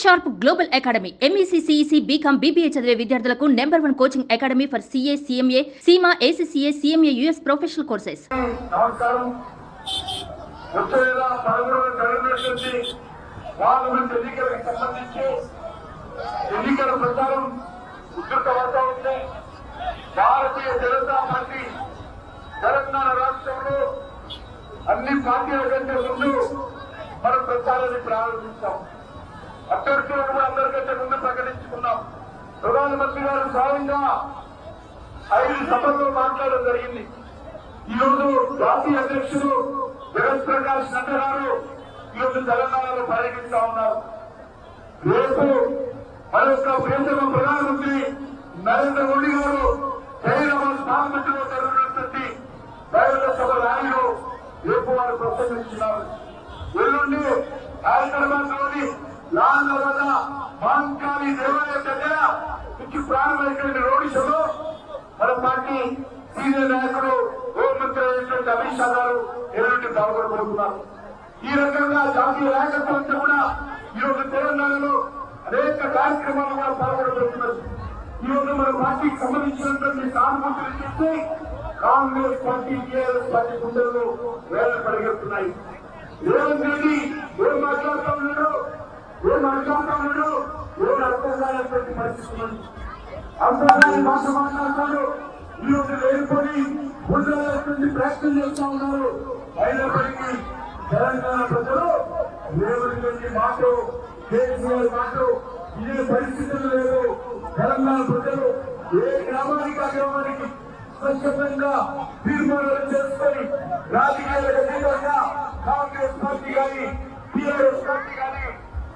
Sharp Global Academy MEC CEC BCom BBA చదివే విద్యార్థులకు number one coaching academy for CA CMA CIMA ACCA CMA US professional courses. Bharatiya Janata Party Telangana రాష్ట్రంలో అన్ని పార్టీల కంటే ముందు మనం ప్రచారాన్ని ప్రారంభించాం ప్రకటించుకున్నాం ప్రధానమంత్రి గారు స్వయంగా ఐదు సభల్లో మాట్లాడడం జరిగింది. ఈ రోజు జాతీయ అధ్యక్షుడు జగత్ ప్రకాష్ నడ్డ గారు ఈరోజు తెలంగాణలో పర్యటిస్తా ఉన్నారు. రేపు మన యొక్క ప్రియతమ ప్రధానమంత్రి నరేంద్ర మోడీ గారు హైదరాబాద్ పార్లమెంట్లో జరుగుతున్నటువంటి బహిరంగ సభ ర్యాలీలో రేపు వారు ప్రసంగిస్తున్నారు. ఎల్లుండి హైదరాబాద్లోని లాల్ నర్మదా మహంకాళి దేవాలయం దగ్గర నుంచి ప్రారంభమైనటువంటి రోడ్ షోలో మన పార్టీ సీనియర్ నాయకుడు హోంమంత్రి అయినటువంటి అమిత్ షా గారు పాల్గొనబోతున్నారు ఈ రకంగా జాతీయ నాయకత్వం కూడా ఈ తెలంగాణలో అనేక కార్యక్రమాలు కూడా పాల్గొనబోతున్నారు ఈ మన పార్టీకి సంబంధించినటువంటి సానుభూతులు చూస్తే కాంగ్రెస్ పార్టీ టీఆర్ఎస్ పార్టీ గుండెలు వేల పరిగెడుతున్నాయి. రేవంత్ రెడ్డి ఏం మాట్లాడుతూ ఉన్నాడు ఏం ఉన్నాడు అర్థం కానటువంటి పరిస్థితి ఉంది అంతర్జాతీయ భాష మాట్లాడతారు. ఈ లేనిపోయి గుజరాత్ ప్రయత్నం చేస్తా ఉన్నారు. అయినప్పటికీ తెలంగాణ ప్రజలు రేవంత్ మాట కేసీఆర్ మాట ఇదే పరిస్థితులు లేదు. తెలంగాణ ప్రజలు ఏ గ్రామానికి ఆ గ్రామానికి స్వచ్ఛందంగా తీర్మానాలు చేసుకొని రాజకీయాలు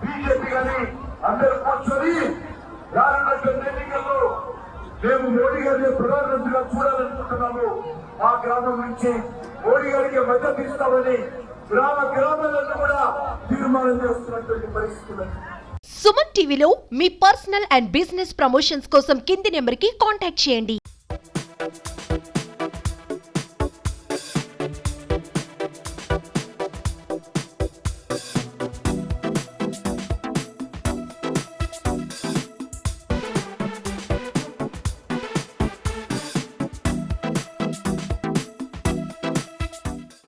బీజేపీ కానీ అందరూ కూర్చొని రానున్నటువంటి ఎన్నికల్లో మేము మోడీ గారిని ప్రధానమంత్రిగా చూడాలనుకుంటున్నాము. మా గ్రామం నుంచి మోడీ గారికి మద్దతు ఇస్తామని గ్రామ గ్రామాలను కూడా తీర్మానం చేస్తున్నటువంటి పరిస్థితులు సుమన్ టీవీలో మీ పర్సనల్ అండ్ బిజినెస్ ప్రమోషన్స్ కోసం కింది నెంబర్కి కాంటాక్ట్ చేయండి.